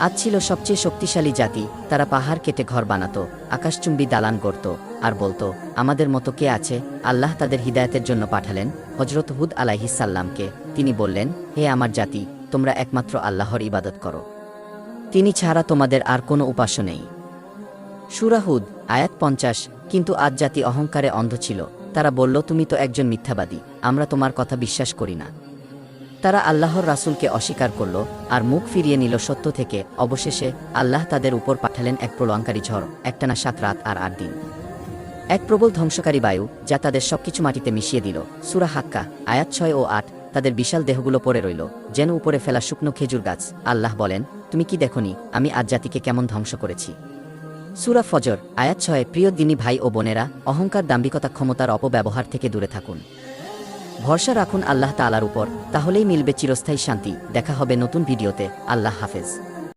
আজ ছিল সবচেয়ে শক্তিশালী জাতি। তারা পাহাড় কেটে ঘর বানাতো, আকাশচুম্বী দালান গড়ত আর বলতো, আমাদের মতো কে আছে? আল্লাহ তাদের হিদায়তের জন্য পাঠালেন হজরত হুদ আলাইহিসাল্লামকে তিনি বললেন, হে আমার জাতি, তোমরা একমাত্র আল্লাহর ইবাদত করো। তিনি ছাড়া তোমাদের আর কোনো উপাস্য নেই। সুরাহুদ আয়াত পঞ্চাশ, কিন্তু আজ জাতি অহংকারে অন্ধ ছিল। তারা বলল, তুমি তো একজন মিথ্যাবাদী। আমরা তোমার কথা বিশ্বাস করি না। তারা আল্লাহর রাসুলকে অস্বীকার করল আর মুখ ফিরিয়ে নিল সত্য থেকে। অবশেষে আল্লাহ তাদের উপর পাঠালেন এক প্রলয়ঙ্কারী ঝড়, একটানা সাত রাত আর আট দিন। এক প্রবল ধ্বংসকারী বায়ু, যা তাদের সবকিছু মাটিতে মিশিয়ে দিল। সুরা হাক্কা, আয়াত ছয় ও আট, তাদের বিশাল দেহগুলো পড়ে রইল, যেন উপরে ফেলা শুকনো খেজুর গাছ। আল্লাহ বলেন, তুমি কি দেখনি? আমি আজ জাতিকে কেমন ধ্বংস করেছি? সুরা ফজর, আয়াত ছয়, প্রিয় দিনী ভাই ও বোনেরা, অহংকার দাম্ভিকতা ক্ষমতার অপব্যবহার থেকে দূরে থাকুন। ভরসা রাখুন আল্লাহ তালার উপর, তাহলেই মিলবে চিরস্থায়ী শান্তি। দেখা হবে নতুন ভিডিওতে। আল্লাহ হাফেজ।